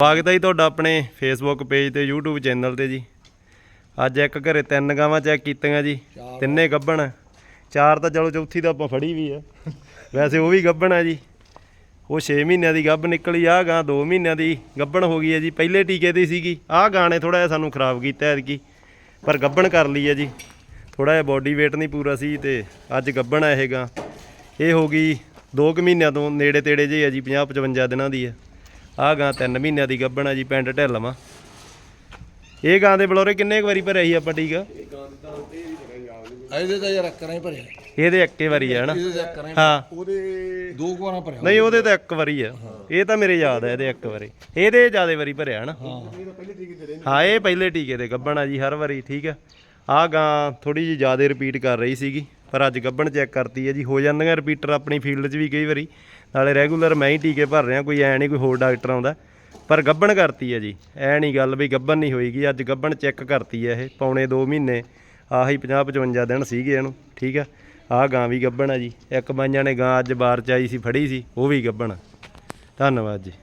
ਸਵਾਗਤ ਹੈ ਜੀ ਤੁਹਾਡਾ ਆਪਣੇ ਫੇਸਬੁੱਕ ਪੇਜ ਤੇ YouTube ਚੈਨਲ ਤੇ ਜੀ। ਅੱਜ ਇੱਕ ਘਰੇ ਤਿੰਨ ਗਾਵਾਂ ਚੈੱਕ ਕੀਤੀਆਂ ਜੀ ਤਿੰਨੇ ਗੱਭਣ ਚਾਰ ਤਾਂ ਚਲੋ ਚੌਥੀ ਤਾਂ ਆਪਾਂ ਫੜੀ ਵੀ ਆ। ਵੈਸੇ ਉਹ ਵੀ ਗੱਭਣ ਆ ਜੀ। ਉਹ 6 ਮਹੀਨਿਆਂ ਦੀ ਗੱਭ ਨਿਕਲੀ ਆ ਗਾਂ 2 ਮਹੀਨਿਆਂ ਦੀ ਗੱਭਣ ਹੋ ਗਈ ਹੈ ਜੀ। ਪਹਿਲੇ ਟੀਕੇ ਦੀ ਸੀਗੀ। ਆਹ ਗਾਣੇ ਥੋੜਾ ਜਿਹਾ ਸਾਨੂੰ ਖਰਾਬ ਕੀਤਾ ਐਤਕੀ ਪਰ ਗੱਭਣ ਕਰ ਲਈ ਹੈ ਜੀ। ਥੋੜਾ ਜਿਹਾ ਬੋਡੀ weight ਨਹੀਂ ਪੂਰਾ ਸੀ ਤੇ ਅੱਜ ਗੱਭਣ ਆ ਇਹ ਗਾਂ। ਇਹ ਹੋ ਗਈ 2 ਕੁ ਮਹੀਨਿਆਂ ਤੋਂ ਨੇੜੇ ਤੇੜੇ ਜੇ ਆ ਜੀ 50 55 ਦਿਨਾਂ ਦੀ ਆ ਆਹ ਗਾਂ 3 ਮਹੀਨਿਆਂ ਦੀ ਗੱਭਣ ਆ ਜੀ ਪਿੰਡ ਢਿੱਲਵਾਂ ਇਹ ਗਾਂ ਦੇ ਬਲੌਰੇ ਕਿੰਨੇ ਕੁ ਵਾਰੀ ਭਰਿਆ ਸੀ ਆਪਾਂ ਟੀਕਾ ਇਹਦੇ ਤਾਂ ਯਾਰ ਕਰਾਂ ਹੀ ਭਰਿਆ। ਇਹਦੇ ਇੱਕੇ ਵਾਰੀ ਆ ਹਨਾ? ਹਾਂ ਉਹਦੇ ਦੋ ਕੁ ਵਾਰਾਂ ਭਰਿਆ ਨਹੀਂ ਉਹਦੇ ਤਾਂ ਇੱਕ ਵਾਰੀ ਆ। ਇਹ ਤਾਂ ਮੇਰੇ ਯਾਦ ਆ ਇਹਦੇ ਇੱਕ ਵਾਰੀ। ਇਹਦੇ ਜਿਆਦੇ ਵਾਰੀ ਭਰਿਆ ਹਨਾ? ਹਾਂ। ਇਹ ਪਹਿਲੇ ਟੀਕੇ ਦੇ ਗੱਭਣ ਆ ਜੀ ਹਰ ਵਾਰੀ ਠੀਕ ਆ। ਆ ਗਾਂ ਥੋੜੀ ਜਿਹੀ ਜਿਆਦੇ ਰਿਪੀਟ ਕਰ ਰਹੀ ਸੀਗੀ। ਪਰ ਅੱਜ ਗੱਭਣ ਚੈੱਕ ਕਰਤੀ ਹੈ ਜੀ। ਹੋ ਜਾਂਦੀਆਂ ਰਿਪੀਟਰ ਆਪਣੀ ਫੀਲਡ 'ਚ ਵੀ ਕਈ ਵਾਰੀ। ਨਾਲੇ ਰੈਗੂਲਰ ਮੈਂ ਹੀ ਟੀਕੇ ਭਰ ਰਿਹਾ, ਕੋਈ ਐ ਨਹੀਂ, ਕੋਈ ਹੋਰ ਡਾਕਟਰ ਆਉਂਦਾ। ਪਰ ਗੱਭਣ ਕਰਤੀ ਹੈ ਜੀ। ਐ ਨਹੀਂ ਗੱਲ ਵੀ ਗੱਭਣ ਨਹੀਂ ਹੋਏਗੀ ਅੱਜ ਗੱਭਣ ਚੈੱਕ ਕਰਤੀ ਹੈ ਇਹ। ਪੌਣੇ 2 ਮਹੀਨੇ, ਆਹੀ 50 55 ਦਿਨ ਸੀਗੇ ਇਹਨੂੰ। ਠੀਕ ਆ? ਆਹ ਗਾਂ ਵੀ ਗੱਬਣ ਆ ਜੀ। ਇੱਕ ਮਾਈਆਂ ਨੇ ਗਾਂ ਅੱਜ ਬਾਰ ਚ ਆਈ ਸੀ, ਫੜੀ ਸੀ। ਉਹ ਵੀ ਗੱਭਣ ਧੰਨਵਾਦ ਜੀ।